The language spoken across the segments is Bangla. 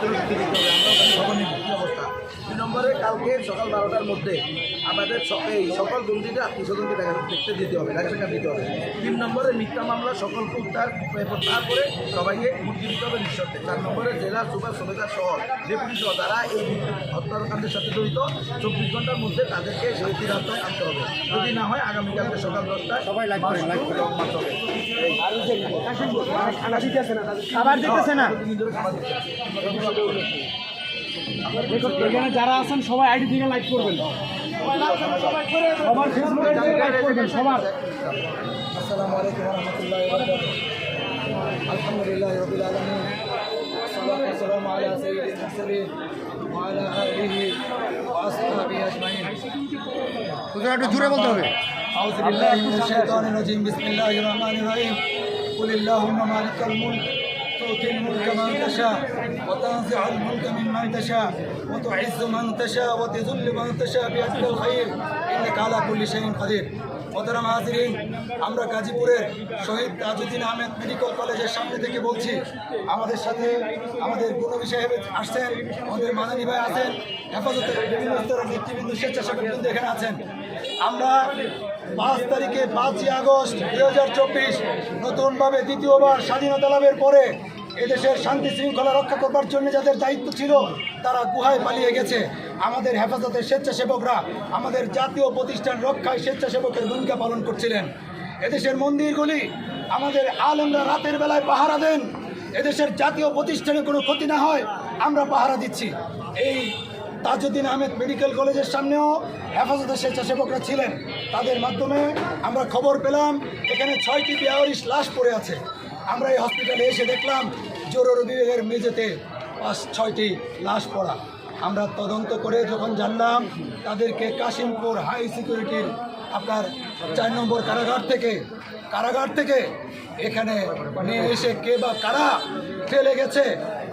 Tranquilo. দুই নম্বরে কালকে সকাল বারোটার মধ্যে আমাদের এই সকল বন্ধুদের আত্মীয় স্বজনকে দেখা দেখতে দিতে হবে দেখা দিতে হবে। তিন নম্বরে মিথ্যা মামলা সকলকে উদ্ধার প্রত্যাহার করে সবাইকে মুক্তি দিতে হবে নিঃশর্তে। চার নম্বরে জেলা সুপার সমেতার সহ ডেপুটি সহ তারা এই হত্যাকাণ্ডের সাথে জড়িত। চব্বিশ ঘণ্টার মধ্যে তাদেরকে শান্তির আওতায় আনতে হবে। যদি না হয় আগামীকালকে সকাল দশটায় সবাই এই খাবার দিতেছে না খাবার দিচ্ছে এখানে যারা আছেন সবাই আইডি থেকে লাইক করবেন সবার ফেসবুকে লাইক করবেন সবার السلام عليكم ورحمة الله وبركاته الحمد لله رب العالمين والصلاة والسلام على سيد المرسلين وعلى آله وأصحابه أجمعين একটু জুড়ে বলতে হবে أعوذ بالله من الشيطان الرجيم بسم الله الرحمن الرحيم قل اللهم مالك الملك تؤتي الملك من تشاء وتنزع الملك ممن تشاء وتعز من تشاء وتذل من تشاء بيدك الخير إنك على كل شيء قدير মোহতারাম হাজিরিন আমরা গাজীপুরের শহীদ তাজউদ্দিন আহমেদ মেডিকেল কলেজের সামনে থেকে বলছি আমাদের সাথে আমাদের গুণবী সাহেব আসছেন আমাদের মাননী ভাই আছেন হেফাজতের বিভিন্ন স্তরের নেতৃবৃন্দ স্বেচ্ছাসেবক বৃন্দ এখানে আছেন আমরা পাঁচ তারিখে পাঁচই আগস্ট দুই হাজার চব্বিশ নতুনভাবে দ্বিতীয়বার স্বাধীনতা লাভের পরে এদেশের শান্তি শৃঙ্খলা রক্ষা করবার জন্য যাদের দায়িত্ব ছিল, তারা গুহায় পালিয়ে গেছে। আমাদের হেফাজতের স্বেচ্ছাসেবকরা আমাদের জাতীয় প্রতিষ্ঠান রক্ষায় স্বেচ্ছাসেবকের ভূমিকা পালন করছিলেন। এদেশের মন্দিরগুলি আমাদের আলেমরা রাতের বেলায় পাহারা দেন। এদেশের জাতীয় প্রতিষ্ঠানে কোনো ক্ষতি না হয়, আমরা পাহারা দিচ্ছি। এই তাজউদ্দিন আহমেদ মেডিকেল কলেজের সামনেও হেফাজতের স্বেচ্ছাসেবকরা ছিলেন। তাদের মাধ্যমে আমরা খবর পেলাম, এখানে ছয়টি বেআরিশ লাশ পড়ে আছে। আমরা এই হসপিটালে এসে দেখলাম জরুরি বিভাগের মেঝেতে পাঁচ, ছয়টি লাশ পড়া। আমরা তদন্ত করে যখন জানলাম তাদেরকে কাশিমপুর হাই সিকিউরিটির আপনার চার নম্বর কারাগার থেকে কারাগার থেকে এখানে নিয়ে এসে কে বা কারা ফেলে গেছে,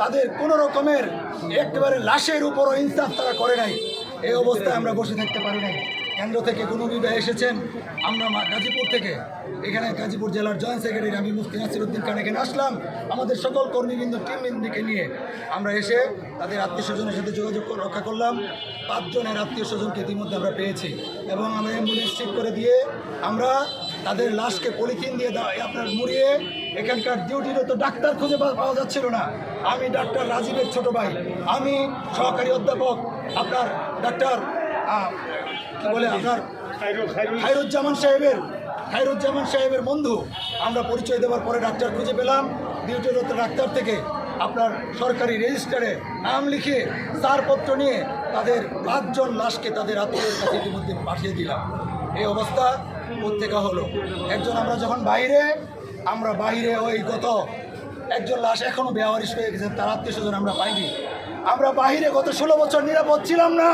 তাদের কোনো রকমের একেবারে লাশের উপরও ইনসাফ তারা করে নাই। এই অবস্থায় আমরা বসে থাকতে পারি নাই। কেন্দ্র থেকে কোনো বিবাহ এসেছেন? আমরা গাজীপুর থেকে। এখানে গাজীপুর জেলার জয়েন্ট সেক্রেটারি আমি মুফতি নাসিরুদ্দিন খান এখানে আসলাম। আমাদের সকল কর্মীবৃন্দ, টিমবৃন্দকে নিয়ে আমরা এসে তাদের আত্মীয় স্বজনের সাথে যোগাযোগ রক্ষা করলাম। পাঁচজনের আত্মীয় স্বজনকে ইতিমধ্যে আমরা পেয়েছি এবং আমরা অ্যাম্বুলেন্স ঠিক করে দিয়ে আমরা তাদের লাশকে পলিথিন দিয়ে আপনার মুড়িয়ে এখানকার ডিউটিরত ডাক্তার খুঁজে পাওয়া যাচ্ছিল না। আমি ডাক্তার রাজীবের ছোট ভাই। আমি সহকারী অধ্যাপক আপনার ডাক্তার কি বলে আপনার? খায়রুজ্জামান সাহেবের খায়রুজ্জামান সাহেবের বন্ধু। আমরা পরিচয় দেওয়ার পরে ডাক্তার খুঁজে পেলাম। ডিউটিরত ডাক্তার থেকে আপনার সরকারি রেজিস্টারে নাম লিখে সারপত্র নিয়ে তাদের পাঁচজন লাশকে তাদের আত্মীয়ের কাছে ইতিমধ্যে পাঠিয়ে দিলাম। এই অবস্থা পত্রিকা হলো? একজন আমরা যখন বাইরে আমরা বাইরে ওই গত একজন লাশ এখনও বেয়ারিশ হয়ে গেছে তার আত্মীয় স্বজন আমরা পাইনি। আমরা বাহিরে গত ষোলো বছর নিরাপদ ছিলাম না।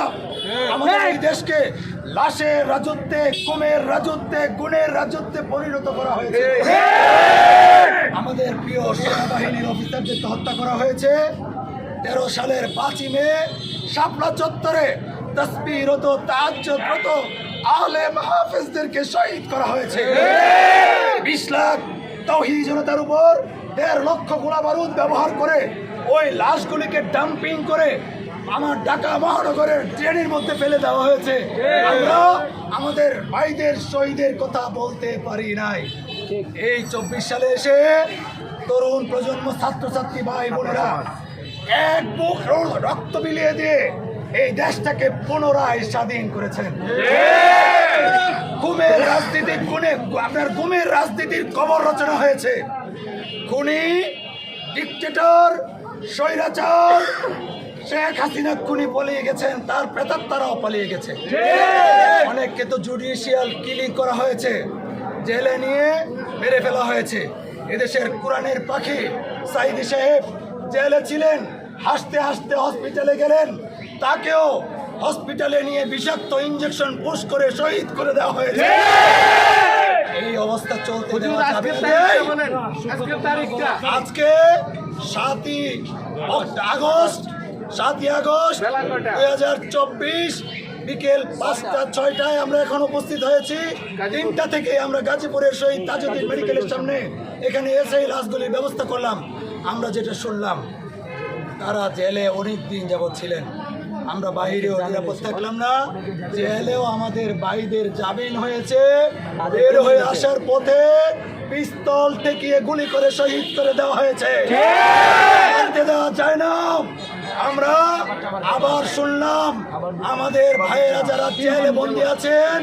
আমাদের এই দেশকে লাশের রাজত্বে কুমের রাজত্বে গুণের রাজত্বে পরিণত করা হয়েছে। আমাদের প্রিয় সেনাবাহিনীর অফিসারদেরকে হত্যা করা হয়েছে। তেরো সালের পাঁচই মে শাপলা চত্বরে তসবিরত তাজ্জত আহলে মাহফিজদেরকে শহীদ করা হয়েছে। বিশ লাখ তহি জনতার উপর দেড় লক্ষ গোলা বারুদ ব্যবহার করে ওই লাশগুলিকে ডাম্পিং করে আমার ঢাকা মহানগরের ট্রেনের মধ্যে ফেলে দেওয়া হয়েছে। আমরা আমাদের ভাইদের শহীদের কথা বলতে পারি নাই। এই চব্বিশ সালে এসে তরুণ প্রজন্ম ছাত্রছাত্রী ভাই বোনেরা এক বুক রক্ত বিলিয়ে দিয়ে এই দেশটাকে পুনরায় স্বাধীন করেছেন। ঘুমের রাজনীতি গুণে আপনার ঘুমের রাজনীতির কবর রচনা হয়েছে। খুনি ডিকটেটর স্বৈরাচার শেখ হাসিনা খুনি পালিয়ে গেছেন তার প্রেতাত্মারাও পালিয়ে গেছে। অনেককে তো জুডিশিয়াল কিলিং করা হয়েছে জেলে নিয়ে মেরে ফেলা হয়েছে। এদেশের কোরআনের পাখি সাইদি সাহেব জেলে ছিলেন হাসতে হাসতে হসপিটালে গেলেন। তাকেও হসপিটালে নিয়ে বিষাক্ত ইঞ্জেকশন পুশ করে শহীদ করে দেওয়া হয়েছে। এই অবস্থা চলতে আজকে সাতই আগস্ট সাতই আগস্ট দুই হাজার চব্বিশ বিকেল পাঁচটা ছয়টায় আমরা এখন উপস্থিত হয়েছি। তিনটা থেকে আমরা গাজীপুরের শহীদ তাজুদ্দিন মেডিকেলের সামনে এখানে এসে লাশগুলির ব্যবস্থা করলাম। আমরা যেটা শুনলাম তারা জেলে অনেক দিন যাবৎ ছিলেন। আমরা বাহিরেও নিরাপদ থাকলাম না। জেলেও আমাদের ভাইদের জামিন হয়েছে। বের হয়ে আসার পথে পিস্তল থেকে গুলি করে শহীদ করে দেওয়া হয়েছে। দেওয়া যায় না। আমরা আবার শুনলাম আমাদের ভাইয়েরা যারা জেলে বন্দী আছেন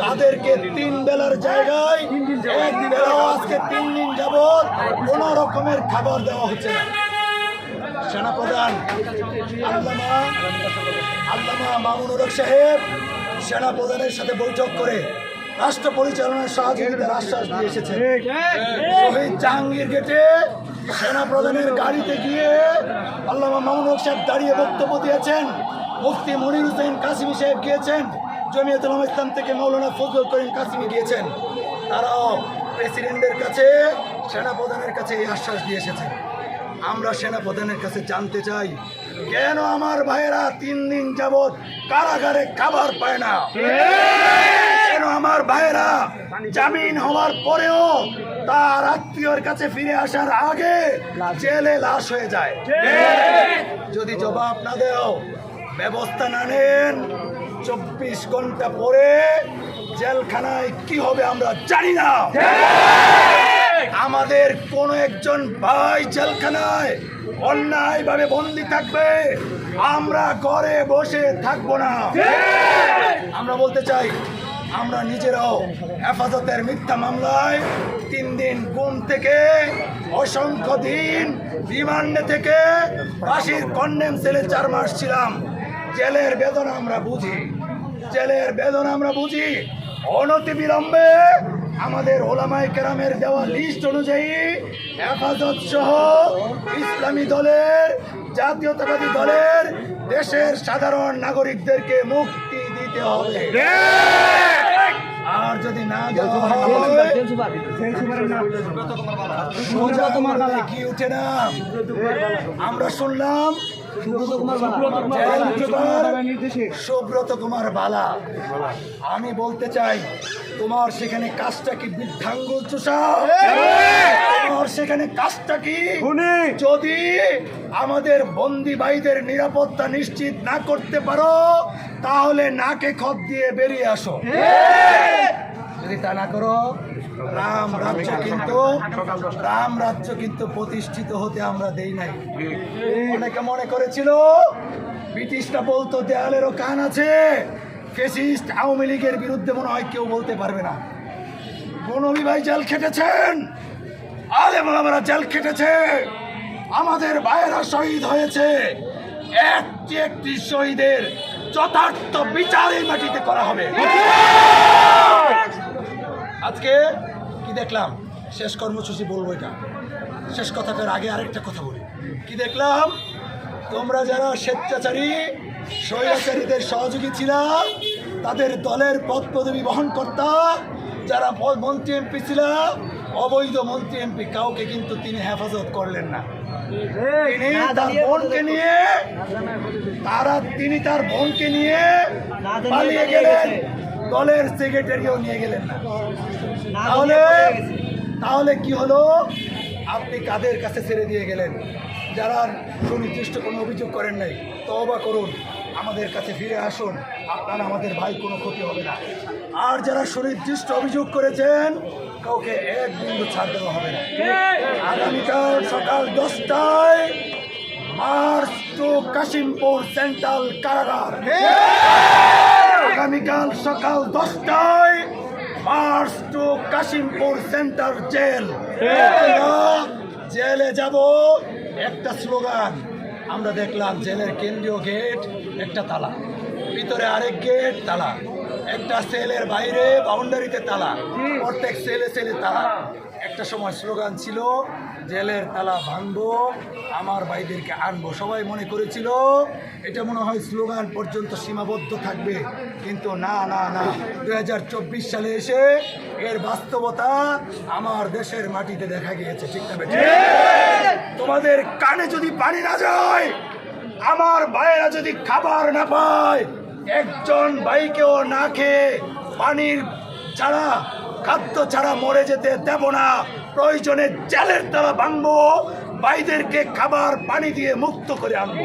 তাদেরকে তিন বেলার জায়গায় এক আজকে তিন দিন যাবৎ কোন রকমের খাবার দেওয়া হচ্ছে না। সেনাপ্রধান আল্লামা আল্লামা মামুনুর সাহেব সেনাপ্রধানের সাথে বৈঠক করে রাষ্ট্র পরিচালনার সহযোগিতার আশ্বাস দিয়ে শহীদ জাহাঙ্গীর গেটে সেনাপ্রধানের গাড়িতে গিয়ে আল্লামা মামুনুর হক সাহেব দাঁড়িয়ে বক্তব্য দিয়েছেন। মুফতি মনির হুসেন কাসিমি সাহেব গিয়েছেন। জমিয়তুল ইসলাম থেকে মৌলানা ফজল করিম কাসিমি গিয়েছেন। তারাও প্রেসিডেন্টের কাছে সেনাপ্রধানের কাছে এই আশ্বাস দিয়ে এসেছেন। আমরা সেনাপ্রধানের কাছে জানতে চাই কেন আমার ভাইয়েরা তিন দিন যাবৎ কারাগারে খাবার পায় না? কেন আমার ভাইয়েরা জামিন হওয়ার পরেও তার আত্মীয়র কাছে ফিরে আসার আগে জেলে লাশ হয়ে যায়। যদি জবাব না দেও ব্যবস্থা না নেন চব্বিশ ঘণ্টা পরে জেলখানায় কি হবে আমরা জানি না। আমাদের কোন একজন ভাই জেলখানায় অন্যায়ভাবে বন্দি থাকবে আমরা ঘরে বসে থাকব না। আমরা বলতে চাই আমরা নিজেরাও হেফাজতের মিথ্যা মামলায় তিন দিন গুম থেকে অসংখ্য দিন রিমান্ডে থেকে ফাঁসির কন্ডেম সেলে চার মাস ছিলাম। জেলের বেদনা আমরা বুঝি। জেলের বেদনা আমরা বুঝি। অনতি বিলম্বে আমাদের ওলামাই কেরামের দেওয়া লিস্ট অনুযায়ী হেফাজত সহ ইসলামী দলের, জাতীয়তাবাদী দলের, দেশের সাধারণ নাগরিকদেরকে মুক্তি দিতে হবে। আর যদি না কি উঠে না? আমরা শুনলাম সুব্রত কুমার বালা। আমি বলতে চাই তোমার সেখানে কাজটা কি বৃদ্ধাঙ্গুল চুষা? তোমার সেখানে কাজটা কি? যদি আমাদের বন্দি ভাইদের নিরাপত্তা নিশ্চিত না করতে পারো তাহলে নাকে খত দিয়ে বেরিয়ে আসো। যদি তা না করো, রাম রাজ্য কিন্তু রাম রাজ্য কিন্তু প্রতিষ্ঠিত হতে আমরা দেই নাই। অনেকে মনে করেছিল, ব্রিটিশরা বলতো, দেয়ালেরও কান আছে। ফেসিস্ট আওয়ামী লীগের বিরুদ্ধে মনে হয় কেউ বলতে পারবে না। বনবী ভাই জেল খেটেছেন? আলেম আমরা জেল খেটেছে আমাদের ভাইয়েরা শহীদ হয়েছে। একটি একটি শহীদের যথার্থ বিচার এই মাটিতে করা হবে। আজকে কি দেখলাম? শেষ কর্মসূচি বলব এটা। শেষ কথাটার আগে আরেকটা কথা বলি। কি দেখলাম? তোমরা যারা স্বেচ্ছাচারী স্বৈরাচারীদের সহযোগী ছিলা তাদের দলের পদ পদবি বহন কর্তা যারা মন্ত্রী এমপি ছিল অবৈধ মন্ত্রী এমপি কাউকে কিন্তু তিনি হেফাজত করলেন না। তিনি তার বোনকে নিয়ে তারা তিনি তার বোনকে নিয়ে পালিয়ে গেলেন। দলের সেক্রেটারিও নিয়ে গেলেন না। তাহলে তাহলে কি হলো? আপনি কাদের কাছে ছেড়ে দিয়ে গেলেন? যারা সুনির্দিষ্ট কোনো অভিযোগ করেন নাই তবা করুন। আমাদের কাছে ফিরে আসুন। আপনার আমাদের ভাই কোনো ক্ষতি হবে না। আর যারা সুনির্দিষ্ট অভিযোগ করেছেন কাউকে এক বিন্দু ছাড় দেওয়া হবে না। আগামীকাল সকাল দশটায় মার্চ টু কাশিমপুর সেন্ট্রাল কারাগার। আগামীকাল সকাল দশটায় march to Kashimpur centre jail. জেলে যাব। একটা স্লোগান। আমরা দেখলাম জেলের কেন্দ্রীয় গেট, একটা তালা। ভিতরে আরেক গেট, তালা। একটা সেলের বাইরে বাউন্ডারিতে তালা। প্রত্যেক সেলে সেলে তালা। একটা সময় স্লোগান ছিল, জেলের তালা ভাঙবো, আমার ভাইদেরকে আনব। সবাই মনে করেছিল, এটা মনে হয় স্লোগান পর্যন্ত সীমাবদ্ধ থাকবে। কিন্তু না না না। দুই হাজার চব্বিশ সালে এসে এর বাস্তবতা আমার দেশের মাটিতে দেখা গিয়েছে। ঠিক না তোমাদের কানে যদি পানি না যায়, আমার ভাইয়েরা যদি খাবার না পায় একজন বাইকেও না খেয়ে পানির ছাড়া খাদ্য ছাড়া মরে যেতে দেব না। প্রয়োজনে জেলের দ্বারা ভাঙবো। বাইদেরকে খাবার পানি দিয়ে মুক্ত করে আনব।